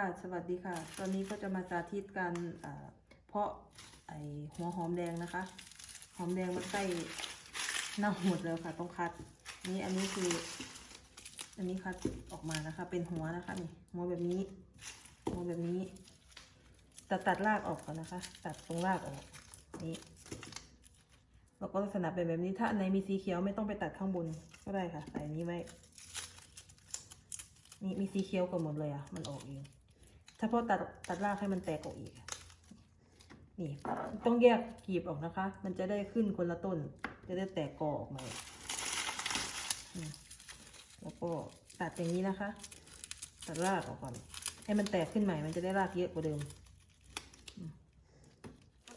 ค่ะสวัสดีค่ะ ตอนนี้ก็จะมาสาธิตการเพาะไอหัวหอมแดงนะคะ หอมแดงมันใกล้เน่าหมดแล้วค่ะต้องคัด นี่อันนี้คือ อันนี้คัดออกมานะคะ เป็นหัวนะคะนี่หัวแบบนี้หัวแบบนี้ ตัดตัดรากออกก่อนนะคะ ตัดตรงรากออกนี่แล้วก็ลักษณะเป็นแบบนี้ถ้าอันมีสีเขียวไม่ต้องไปตัดข้างบนก็ได้ค่ะใส่อันนี้ไว้นี่มีสีเขียวกันหมดเลยอะมันออกเอง ถ้าพอตัดตัดรากให้มันแตกออกอีก นี่ต้องแยกกีบออกนะคะ มันจะได้ขึ้นคนละต้น จะได้แตกกอออกมาแล้วก็ตัดอย่างนี้นะคะ ตัดรากออกก่อน ให้มันแตกขึ้นใหม่ มันจะได้รากเยอะกว่าเดิม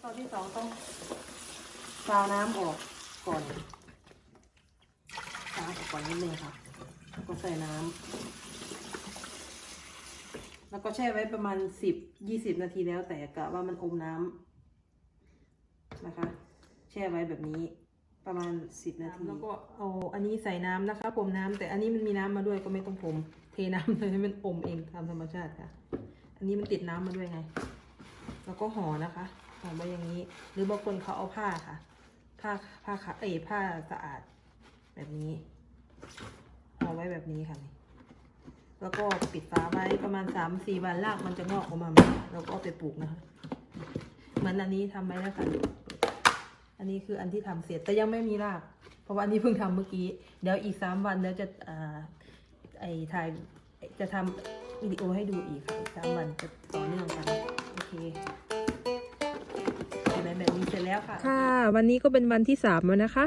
ตอนที่สองต้องซาวน้ำออกก่อนซาวออกก่อนนิดนึงค่ะ แล้วก็ใส่น้ำ แล้วก็แช่ไว้ประมาณสิบยี่สิบนาทีแล้วแต่กะว่ามันอมน้ำนะคะ แช่ไว้แบบนี้ประมาณสิบนาทีแล้วก็เอาอันนี้ใส่น้ำนะคะพรมน้ำแต่อันนี้มันมีน้ำมาด้วยก็ไม่ต้องพรมเทน้ำเลยให้มันอมเองตามธรรมชาติค่ะ อันนี้มันติดน้ำมาด้วยไง แล้วก็ห่อนะคะห่อไว้อย่างนี้ หรือบางคนเขาเอาผ้าค่ะ ผ้าผ้าขาเอ้ผ้าสะอาด แบบนี้ห่อไว้แบบนี้ค่ะนี่ แล้วก็ปิดฝาไว้ประมาณสามสี่วันรากมันจะงอกออกมาใหม่เราก็ไปปลูกนะคะเหมือนอันนี้ทำไว้แล้วค่ะอันนี้คืออันที่ทำเสร็จแต่ยังไม่มีราก เพราะว่าอันนี้เพิ่งทำเมื่อกี้ เดี๋ยวอีกสามวันแล้วจะอ่าไอถ่ายจะทำวิดีโอให้ดูอีกค่ะอีกสามวันจะต่อเนื่องกันโอเคแบบนี้เสร็จแล้วค่ะ ค่ะ วันนี้ก็เป็นวันที่สามแล้วนะคะ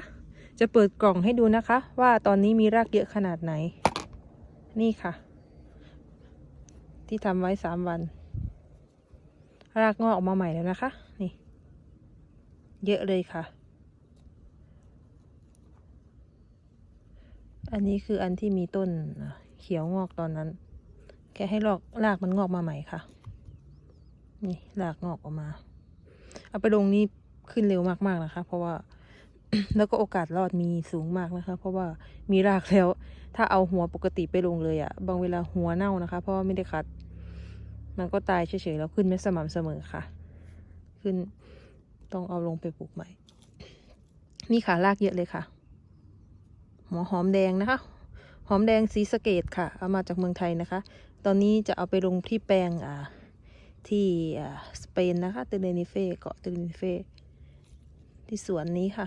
จะเปิดกล่องให้ดูนะคะ ว่าตอนนี้มีรากเยอะขนาดไหน นี่ค่ะ ที่ทำไว้สามวัน รากงอกออกมาใหม่แล้วนะคะ นี่ เยอะเลยค่ะ อันนี้คืออันที่มีต้นเขียวงอกตอนนั้น แค่ให้รากรากมันงอกมาใหม่ค่ะ นี่รากงอกออกมา เอาไปลงนี่ขึ้นเร็วมากๆนะคะ เพราะว่า แล้วก็โอกาสรอดมีสูงมากนะคะ เพราะว่ามีรากแล้ว ถ้าเอาหัวปกติไปลงเลยอะบางเวลาหัวเน่านะคะ เพราะว่าไม่ได้คัด มันก็ตายเฉยๆแล้วขึ้นไม่สม่ำเสมอค่ะ ขึ้นต้องเอาลงไปปลูกใหม่ นี่ค่ะรากเยอะเลยค่ะ หัวหอมแดงนะคะ หอมแดงสีสเกตค่ะ เอามาจากเมืองไทยนะคะ ตอนนี้จะเอาไปลงที่แปลงอ่าที่อ่าสเปนนะคะเตเนนิเฟ่เกาะเตเนนิเฟ่ที่สวนนี้ค่ะ